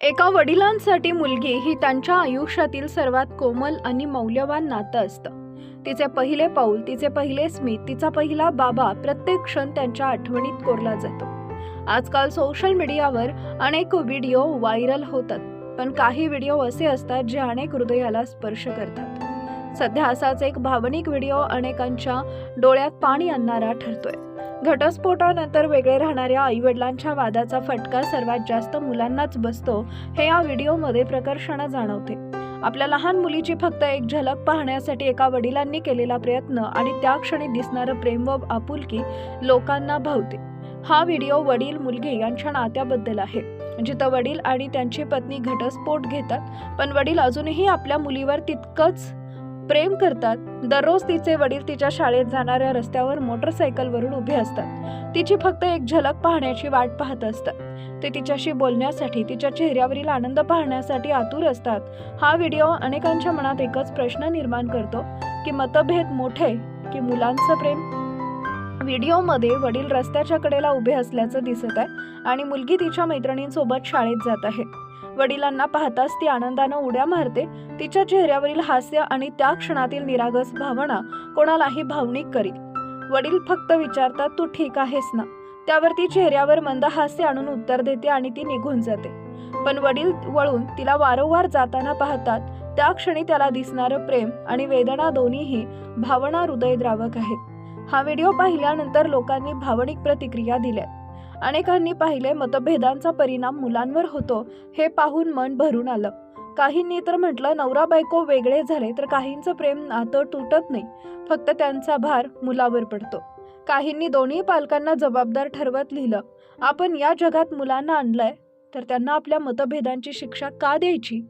एका वडिलांसाठी मुलगी ही त्यांच्या आयुष्यातील सर्वात कोमल आणि मौल्यवान नातं असतं. तिचे पहिले पाऊल तिचे पहिले स्मित तिचा पहिला बाबा प्रत्येक क्षण त्यांच्या आठवणीत कोरला जातो. आजकाल सोशल मीडियावर अनेक व्हिडिओ व्हायरल होतात पण काही व्हिडिओ असे असतात जे अनेक हृदयाला स्पर्श करतात. सध्या असाच एक भावनिक व्हिडिओ अनेकांच्या डोळ्यात पाणी आणणारा ठरतोय. घटस्फोटानंतर वेगळे राहणाऱ्या आईवडिलांच्या वादाचा फटका सर्वात जास्त मुलांनाच बसतो हे या व्हिडिओमध्ये प्रकर्षानं जाणवते. आपल्या लहान मुलीची फक्त एक झलक पाहण्यासाठी एका वडिलांनी केलेला प्रयत्न आणि त्या क्षणी दिसणारं प्रेम व आपुलकी लोकांना भावते. हा व्हिडिओ वडील मुलगी यांच्या नात्याबद्दल आहे. जिथं वडील आणि त्यांची पत्नी घटस्फोट घेतात पण वडील अजूनही आपल्या मुलीवर तितकंच प्रेम करतात. दररोज तिचे वडील तिच्या शाळेत जाणाऱ्या रस्त्यावर मोटरसायकलवरून उभे असतात. तिची फक्त एक झलक पाहण्याची वाट पाहत असतात. ते तिच्याशी बोलण्यासाठी तिच्या चेहऱ्यावरील आनंद पाहण्यासाठी आतुर असतात. हा व्हिडिओ अनेकांच्या मनात एकच प्रश्न निर्माण करतो की मतभेद मोठे की मुलांचं प्रेम? व्हिडिओमध्ये वडील रस्त्याच्या कडेला उभे असल्याचं दिसत आहे आणि मुलगी तिच्या मैत्रिणींसोबत शाळेत जात आहे. वडिलांना पाहताच ती आनंदानं उड्या मारते तिच्या चेहऱ्यावरील हास्य आणि त्या क्षणातील निरागस भावना कोणालाही भावनिक करील वडील फक्त विचारतात तू ठीक आहेस ना? त्यावर ती चेहऱ्यावर मंद हास्य आणून उत्तर देते आणि ती निघून जाते. पण वडील वळून तिला वारंवार जाताना पाहतात त्या क्षणी त्याला दिसणारं प्रेम आणि वेदना दोन्हीही भावना हृदयद्रावक आहेत. हा व्हिडिओ पाहिल्यानंतर लोकांनी भावनिक प्रतिक्रिया दिल्या अनेकांनी पाहिले मतभेदांचा परिणाम मुलांवर होतो हे पाहून मन भरून आलं. काहींनी तर म्हटलं नवरा बायको वेगळे झाले तर काहींचं प्रेम नातं तुटत नाही फक्त त्यांचा भार मुलावर पडतो. काहींनी दोन्ही पालकांना जबाबदार ठरवत लिहिलं आपण या जगात मुलांना आणलंय तर त्यांना आपल्या मतभेदांची शिक्षा का द्यायची?